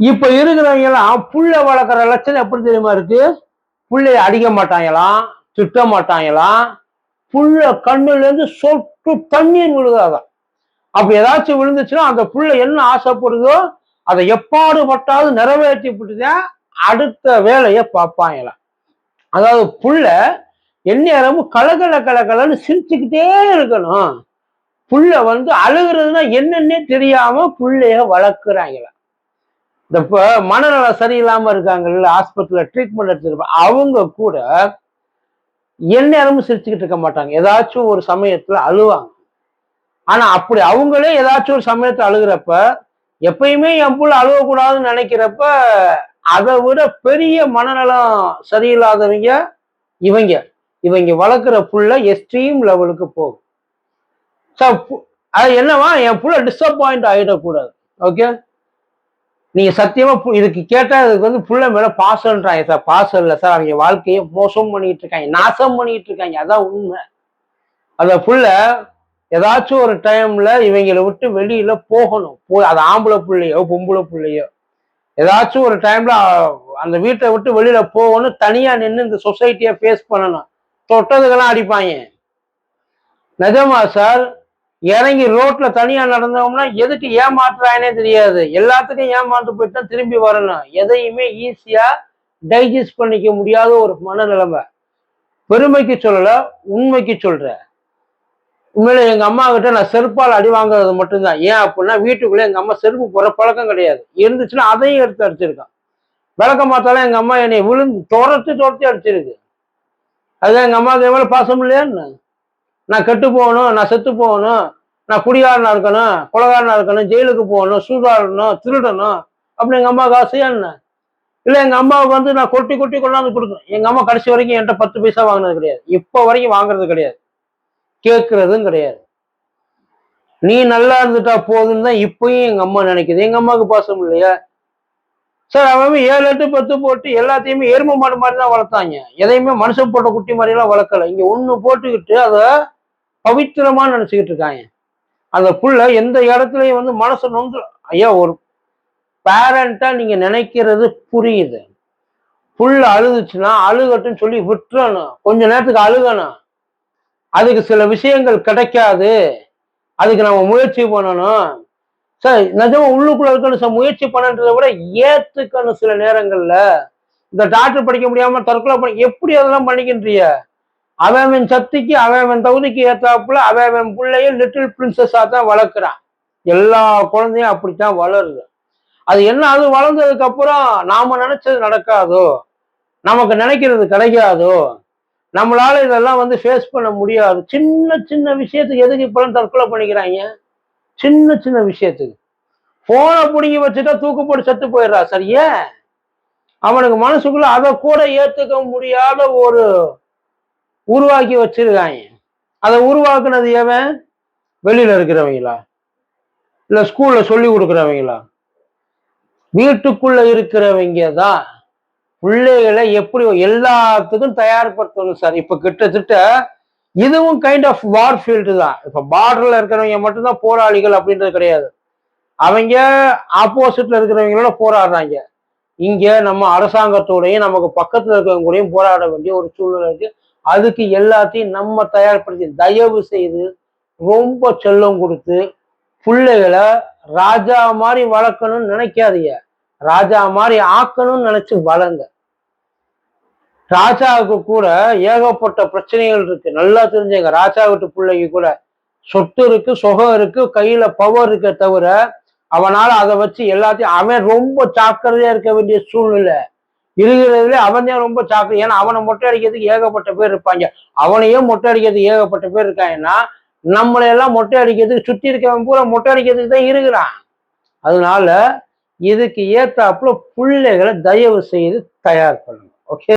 இப்ப இருக்கிறவங்கெல்லாம் புள்ள வளர்க்குற லட்சணம் எப்படி தெரியுமா இருக்கு? புள்ளைய அடிக்க மாட்டாங்களாம் திட்ட மாட்டாங்களாம். புள்ள கண்ணுல இருந்து சொட்டு தண்ணீர் விழுகாதான் அப்ப ஏதாச்சும் விழுந்துச்சுன்னா அந்த புள்ள என்ன ஆசைப்படுதோ அதை எப்பாடுபட்டாவது நிறைவேற்றி விட்டுதான் அடுத்த வேலையை பார்ப்பாங்களாம் அதாவது புள்ள எந்நேரமும் கலகல கலகலன்னு சிரிச்சுக்கிட்டே இருக்கணும். புள்ள வந்து அழுகிறதுனா என்னன்னே தெரியாம புள்ளைய வளர்க்குறாங்களாம் இந்த இப்போ மனநலம் சரியில்லாம இருக்காங்கல்ல ஹாஸ்பிட்டலில் ட்ரீட்மெண்ட் எடுத்துருப்பாங்க அவங்க கூட எந்நேரமும் சிரிச்சுக்கிட்டு இருக்க மாட்டாங்க. ஏதாச்சும் ஒரு சமயத்துல அழுவாங்க. ஆனா அப்படி அவங்களே ஏதாச்சும் ஒரு சமயத்துல அழுகிறப்ப எப்பயுமே என் புள்ள அழுகக்கூடாதுன்னு நினைக்கிறப்ப அதை விட பெரிய மனநலம் சரியில்லாதவங்க இவங்க. இவங்க வளர்க்குற புள்ள எக்ஸ்ட்ரீம் லெவலுக்கு போகும். ஸோ அது என்னவா என் புள்ள டிசப்பாயிண்ட் ஆகிடக்கூடாது ஓகே நீங்க சத்தியமா பு- இதுக்கு கேட்டா அதுக்கு வந்து புள்ள மேல பாசம்ன்றாங்க சார். பாசம் இல்லை சார். அவங்க வாழ்க்கையை மோசம் பண்ணிட்டு இருக்காங்க நாசம் பண்ணிட்டு இருக்காங்க அதான் உண்மை. அந்த புள்ள ஏதாச்சும் ஒரு டைம்ல இவங்களை விட்டு வெளியில போகணும். போ அது ஆம்பளை பிள்ளையோ பொம்பளை பிள்ளையோ. ஏதாச்சும் ஒரு டைம்ல அந்த வீட்டை விட்டு வெளியில போகணும் தனியா நின்று இந்த சொசைட்டியை ஃபேஸ் பண்ணணும். தொட்டதுக்கெல்லாம் அடிப்பாங்க. நிஜமா சார் இறங்கி ரோட்ல தனியா நடந்தோம்னா எதுக்கு ஏமாத்துறாங்கன்னே தெரியாது. எல்லாத்துக்கும் ஏமாந்து போயிட்டு தான் திரும்பி வரணும். எதையுமே ஈஸியா டைஜஸ்ட் பண்ணிக்க முடியாத ஒரு மனநிலைமை. பெருமைக்கு சொல்லல உண்மைக்கு சொல்றேன். உண்மையில எங்க அம்மா கிட்ட நான் செருப்பால் அடி வாங்குறது மட்டும்தான். ஏன் அப்படின்னா வீட்டுக்குள்ளே எங்க அம்மா செருப்பு போற பழக்கம் கிடையாது. இருந்துச்சுன்னா அதையும் எடுத்து அடிச்சிருக்கான். விளக்க மாத்தாலும் எங்க அம்மா என்னை விழுந்து துரத்து துரத்தி அடிச்சிருக்கு. அதுதான் எங்க அம்மாவுக்கு எவ்வளவு பாசம் இல்லையான்னு நான் கெட்டு போகணும் நான் செத்து போகணும் நான் குடிகாரனா இருக்கணும் குலகாரனா இருக்கணும் ஜெயிலுக்கு போகணும் சூதாடணும் திருடணும் அப்படின்னு எங்க அம்மாவுக்கு ஆசையா என்ன? இல்லை எங்க அம்மாவுக்கு வந்து நான் கொட்டி கொட்டி கொண்டாந்து கொடுக்கணும். எங்க அம்மா கடைசி வரைக்கும் என்கிட்ட பத்து பைசா வாங்கினது கிடையாது. இப்போ வரைக்கும் வாங்குறது கிடையாது. கேட்கறதும் கிடையாது. நீ நல்லா இருந்துட்டா போதுன்னு தான் இப்பயும் எங்க அம்மா நினைக்குது. எங்க அம்மாவுக்கு பாசம் இல்லையா? சார் அவன் ஏழு எட்டு பத்து போட்டு எல்லாத்தையுமே எருமை மாடு மாதிரி தான் வளர்த்தாங்க. எதையுமே மனுஷன் போட்ட குட்டி மாதிரி எல்லாம் வளர்க்கல. இங்க ஒண்ணு போட்டுக்கிட்டு அதை பவித்திரமா நினைச்சுக்கிட்டு இருக்காங்க. அந்த புள்ள எந்த இடத்துலயும் வந்து மனசு நொந்து ஐயா ஒரு பேரண்டா நீங்க நினைக்கிறது புரியுது. புள்ள அழுதுச்சுன்னா அழுகட்டுன்னு சொல்லி விட்டுறணும். கொஞ்ச நேரத்துக்கு அழுகணும். அதுக்கு சில விஷயங்கள் கிடைக்காது. அதுக்கு நம்ம முயற்சி பண்ணணும். சார் நிஜமா உள்ளுக்குள்ள இருக்கணும் சார். முயற்சி பண்ணன்றதை விட ஏத்துக்கணும் சில நேரங்கள்ல. இந்த டாக்டர் படிக்க முடியாம தற்கொலை பண்ணி எப்படி அதெல்லாம் பண்ணிக்கின்றிய அவன் சக்திக்கு அவன் தகுதிக்கு ஏற்றாப்புல அவன் பிள்ளைய லிட்டில் பிரின்சஸா தான் வளர்க்குறான். எல்லா குழந்தையும் அப்படித்தான் வளருது. அது என்ன அது வளர்ந்ததுக்கு அப்புறம் நாம நினைச்சது நடக்காதோ? நமக்கு நினைக்கிறது கிடைக்காதோ? நம்மளால இதெல்லாம் வந்து ஃபேஸ் பண்ண முடியாது. சின்ன சின்ன விஷயத்துக்கு எதுக்கு இப்பெல்லாம் தற்கொலை பண்ணிக்கிறாங்க? சின்ன சின்ன விஷயத்துக்கு. போனை பிடிங்கி வச்சுட்டா தூக்கு போட்டு செத்து போயிடுறா. சரியா அவனுக்கு மனசுக்குள்ள அதை கூட ஏத்துக்க முடியாத ஒரு உருவாக்கி வச்சிருக்காங்க. அதை உருவாக்குனது எவன்? வெளியில இருக்கிறவங்களா? இல்ல ஸ்கூல்ல சொல்லி கொடுக்குறவங்களா? வீட்டுக்குள்ள இருக்கிறவங்க தான் பிள்ளைகளை எப்படி எல்லாத்துக்கும் தயார்படுத்தணும் சார் இப்ப கிட்டத்தட்ட இதுவும் கைண்ட் ஆஃப் வார் ஃபீல்டு தான். இப்ப பார்டர்ல இருக்கிறவங்க மட்டும்தான் போராளிகள் அப்படின்றது கிடையாது. அவங்க ஆப்போசிட்ல இருக்கிறவங்களோட போராடுறாங்க. இங்க நம்ம அரசாங்கத்தோடையும் நமக்கு பக்கத்துல இருக்கிறவங்க கூடயும் போராட வேண்டிய ஒரு சூழ்நிலை இருக்கு. அதுக்கு எல்லாத்தையும் நம்ம தயார்படுத்தி தயவு செய்து ரொம்ப செல்லம் கொடுத்து பிள்ளைகளை ராஜா மாதிரி வளர்க்கணும்னு நினைக்காதீங்க. ராஜா மாதிரி ஆக்கணும்னு நினைச்சு வளங்க ராஜாவுக்கு கூட ஏகப்பட்ட பிரச்சனைகள் இருக்கு. நல்லா தெரிஞ்சுங்க. ராஜா வீட்டு பிள்ளைக்கு கூட சொத்து இருக்கு சுகம் இருக்கு கையில பவர் இருக்க தவிர அவனால அதை வச்சு எல்லாத்தையும் அவன் ரொம்ப ஜாக்கிரதையா இருக்க வேண்டிய சூழ்நிலை. இருக்கிறதுல அவன் தான் ரொம்ப சாக்கு. ஏன்னா அவனை மொட்டை அடிக்கிறதுக்கு ஏகப்பட்ட பேர் இருப்பாங்க. அவனையே மொட்டை அடிக்கிறதுக்கு ஏகப்பட்ட பேர் இருக்காங்கன்னா நம்மளை எல்லாம் மொட்டை அடிக்கிறதுக்கு சுத்தி இருக்கவன் பூரா மொட்டை அடிக்கிறதுக்கு தான் இருக்கிறான். அதனால இதுக்கு ஏத்தாப்புல பிள்ளைகளை தயவு செய்து தயார் பண்ணணும். ஓகே